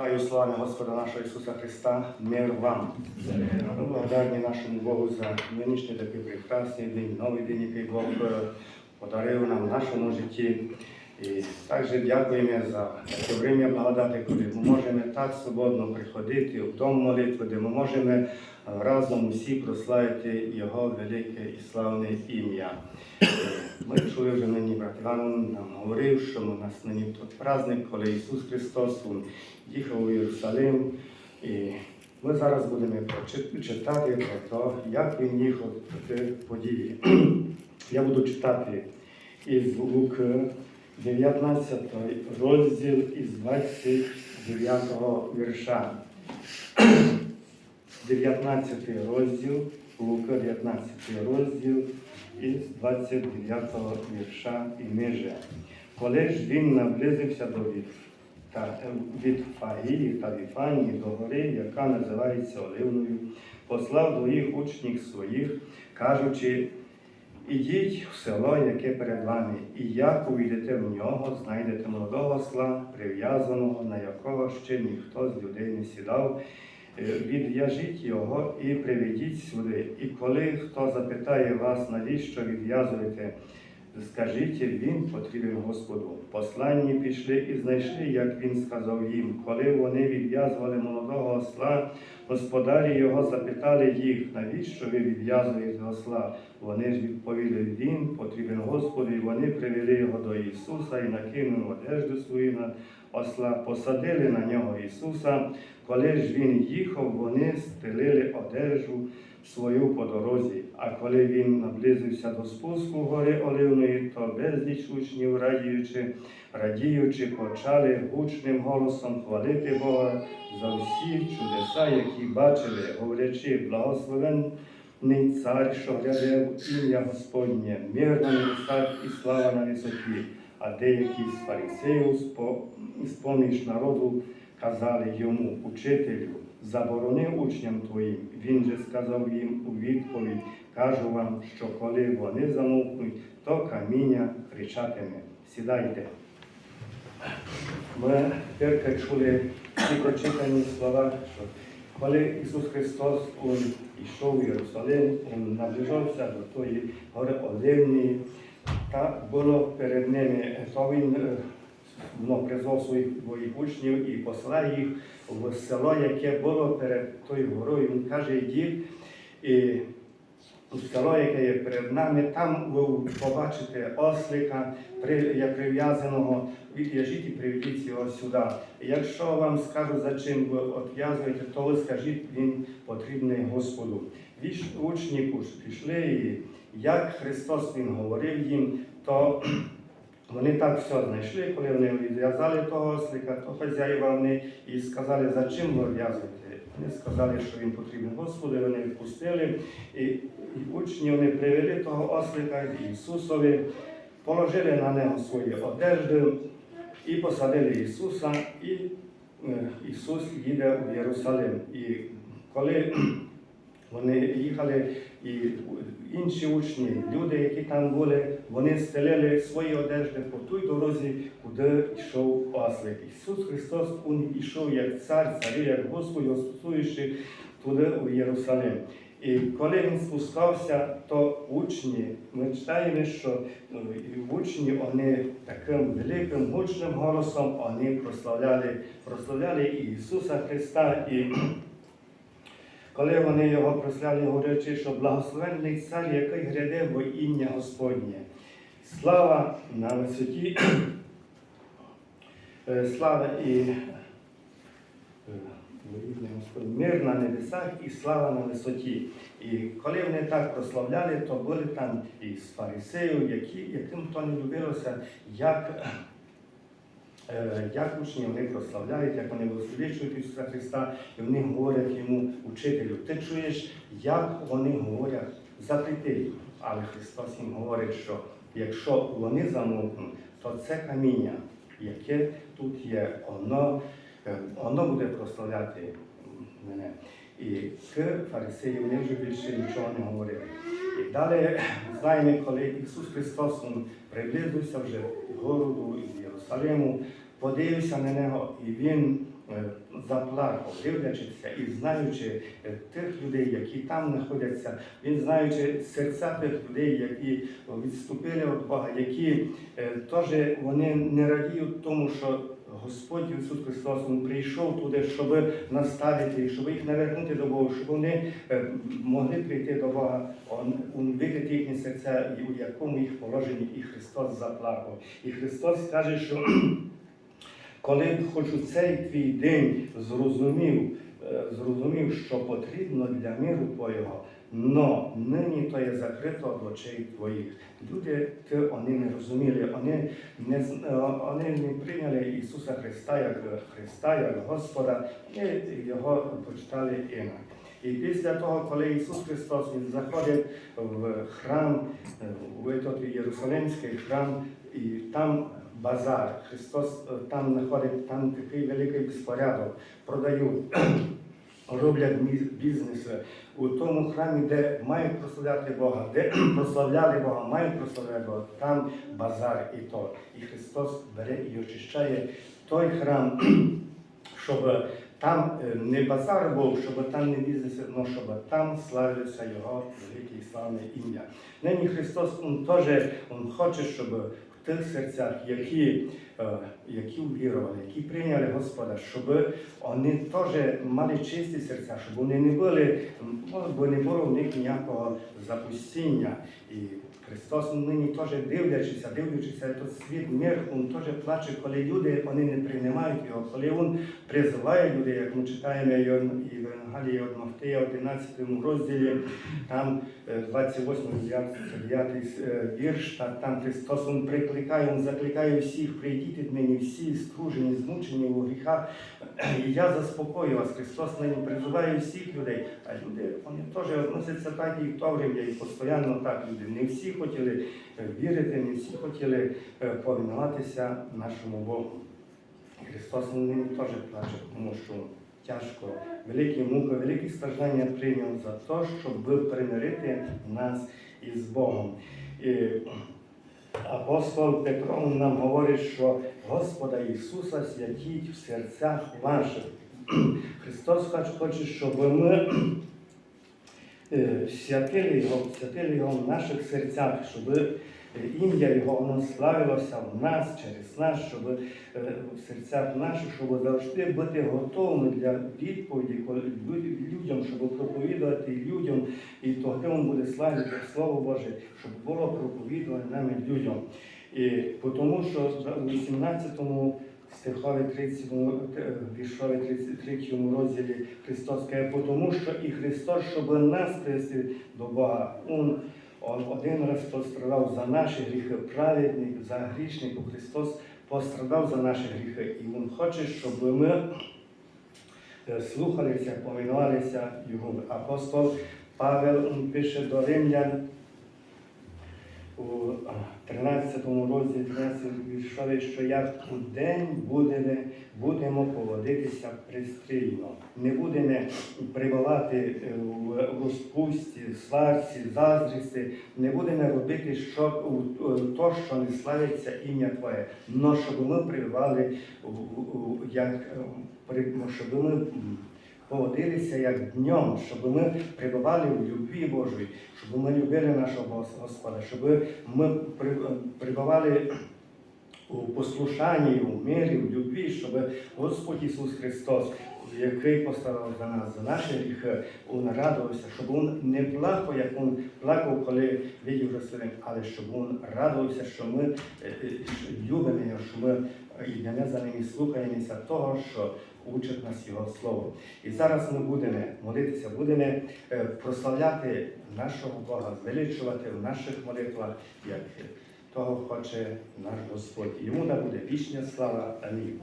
Вітаю славу Господа нашого Ісуса Христа, мир вам. Благодарні нашому Богу за нинішній такий прекрасний день, новий день, який Бог е, подарив нам в нашому житті. І також дякуємо за таке время благодати, коли ми можемо так свободно приходити в дом молитви, де ми можемо е, разом усі прославити Його велике і славне ім'я. Е, Ми чули вже нині, брат Іван нам говорив, що у нас нині тут праздник, коли Ісус Христос їхав у Єрусалим. І ми зараз будемо читати про те, як він їхав до події. Я буду читати із Луки 19 розділ із 29 вірша. 19 розділ, Лука 19 розділ із 29 вірша і ниже. Коли ж він наблизився до та, від Фаїї та Віфанії до гори, яка називається Оливною, послав до їх учнів своїх, кажучи, Ідіть в село, яке перед вами, і як увійдете в нього, знайдете молодого осла, прив'язаного, на якого ще ніхто з людей не сідав. Е, Відв'яжіть його і приведіть сюди. І коли хто запитає вас, навіщо відв'язуєте, скажіть, він потрібен Господу. Посланні пішли і знайшли, як він сказав їм. Коли вони відв'язували молодого осла, господарі його запитали їх, навіщо ви відв'язуєте осла? Вони ж відповіли, він потрібен Господу, і вони привели його до Ісуса і накинули одежду свою на осла, посадили на нього Ісуса. Коли ж він їхав, вони стелили одежу свою по дорозі. А коли він наблизився до спуску гори Оливної, то безліч учнів, радіючи, радіючи, почали гучним голосом хвалити Бога за всі чудеса, які бачили, говорячи, благословенний цар, що гляде в ім'я Господнє, мир на небесах і слава на висоті. А деякі з фарисеїв спо- з-поміж народу казали йому, учителю, заборони учням твоїм. Він же сказав їм у відповідь, кажу вам, що коли вони замовкнуть, то каміння кричатиме. Сідайте. Ми тепер чули ці прочитані слова, що коли Ісус Христос він йшов в Єрусалим, Він наближався до тої гори Оливної, та було перед ними, то Він е, ну, призвав своїх своїх учнів і послав їх в село, яке було перед тою горою. Він каже, йдіть і село, яке є перед нами, там ви побачите ослика, прив'язаного, відв'яжіть і приведіть його сюди. Якщо вам скажуть, за чим ви відв'язуєте, то ви скажіть, він потрібний Господу. Учні пішли, і як Христос Він говорив їм, то вони так все знайшли, коли вони відв'язали того ослика, то хазяїва вони і сказали, за чим ви відв'язуєте. Вони сказали, що він потрібен Господу, вони відпустили. І, і учні вони привели того ослика Ісусові, положили на нього свої одежди і посадили Ісуса, і е, Ісус їде в Єрусалим. І коли вони їхали, і інші учні, люди, які там були, вони стелили свої одежди по той дорозі, куди йшов ослик. Ісус Христос він йшов як цар, царі, як Господь, стосуючи туди у Єрусалим. І коли він спускався, то учні, ми читаємо, що е, учні вони таким великим гучним голосом вони прославляли, прославляли Ісуса Христа. І коли вони його прославляли, говорячи, що благословенний цар, який гряде во ім'я Господнє. Слава на висоті, е, слава і е, мир на небесах і слава на висоті. І коли вони так прославляли, то були там і з фарисеїв, які, яким то не любилося, як, е, як учні вони прославляють, як вони возвеличують Ісуса Христа, і вони говорять йому, учителю, ти чуєш, як вони говорять, запрети їх. Але Христос їм говорить, що якщо вони замовкнуть, то це каміння, яке тут є, воно Воно буде прославляти мене. І к фарисеї вони вже більше нічого не говорили. І далі знаємо, коли Ісус Христос приблизився вже в городу з Єрусалиму, подивився на нього, і Він е, заплакав, дивлячися і знаючи е, тих людей, які там знаходяться, він знаючи серця тих людей, які відступили від Бога, які е, теж вони не радіють тому, що Господь Ісус Христос Він прийшов туди, щоб наставити, щоб їх навернути до Бога, щоб вони е, могли прийти до Бога, Он, Он їхні серця, і у якому їх положенні, і Христос заплакав. І Христос каже, що коли хоч у цей твій день зрозумів, е, зрозумів, що потрібно для миру твого, но нині то є закрито від очей твоїх. Люди ти вони не розуміли, вони не, е, вони не прийняли Ісуса Христа як Христа, як Господа, і його почитали інак. І після того, коли Ісус Христос він заходить в храм, е, в той Єрусалимський храм, і там базар, Христос е, там знаходить там такий великий безпорядок, продають, роблять мі- бізнес у тому храмі, де мають прославляти Бога, де прославляли Бога, мають прославляти Бога, там базар і то. І Христос бере і очищає той храм, щоб там е, не базар був, щоб там не бізнес, але щоб там славилося Його велике і славне ім'я. Нині Христос він теж він хоче, щоб тих серцях, які, е, які увірували, які прийняли Господа, щоб вони теж мали чисті серця, щоб вони не були, бо не було в них ніякого запустіння. І Христос нині теж дивлячися, дивлячися той світ, мир, Він теж плаче, коли люди вони не приймають його, коли Він призиває людей, як ми читаємо і в Євангелії від Мавтея, 11 розділі, там е, 28 9 е, вірш, та там Христос Він прикликає, Він закликає всіх, прийдіть мені, всі стружені, змучені у гріхах, і я заспокою вас. Христос нині призиває всіх людей, а люди вони теж відносяться так і в то время, і постійно так люди. Не всі хотіли е, вірити, не всі хотіли е, повинуватися нашому Богу. Христос нині теж плаче, тому що тяжко, великі муки, великі страждання прийняв за те, щоб примирити нас із Богом. І апостол Петро нам говорить, що Господа Ісуса святіть в серцях ваших. Христос хоче, щоб ми святили Його, святили Його в наших серцях, щоб е, ім'я Його воно славилося в нас, через нас, щоб е, в серцях наших, щоб завжди бути готовими для відповіді людям, щоб проповідувати людям, і тоді Він буде славити Слово Боже, щоб було проповідуване нами людям. І тому що в 18 стихові 30, е, 33 розділі Христос каже, тому що і Христос, щоб нас привести до Бога, Он, один раз пострадав за наші гріхи, праведник, за грішнику Христос пострадав за наші гріхи. І Він хоче, щоб ми е, слухалися, повинувалися Його. Апостол Павел пише до римлян у а, 13 розділі 13 віршові, що як у день будемо, будемо поводитися пристрійно, не будемо прибувати е, в розпусті, сварці, заздрісті, не будемо робити що, то, що не славиться ім'я Твоє, но щоб ми прибували, як, е, щоб ми поводилися як днем, щоб ми прибували в любві Божій, щоб ми любили нашого Господа, щоб ми при- прибували у послушанні, у мирі, в любві, щоб Господь Ісус Христос, який постарав за нас, за наші гріхи, Він радувався, щоб Він не плакав, як Він плакав, коли видів Єрусалим, але щоб Він радувався, що ми е, е, любимо його, що ми е, йдемо за ним і слухаємося того, що учить нас Його Слово. І зараз ми будемо молитися, будемо е, прославляти нашого Бога, звеличувати в наших молитвах, як того хоче наш Господь. Йому да буде вічна слава. Амінь.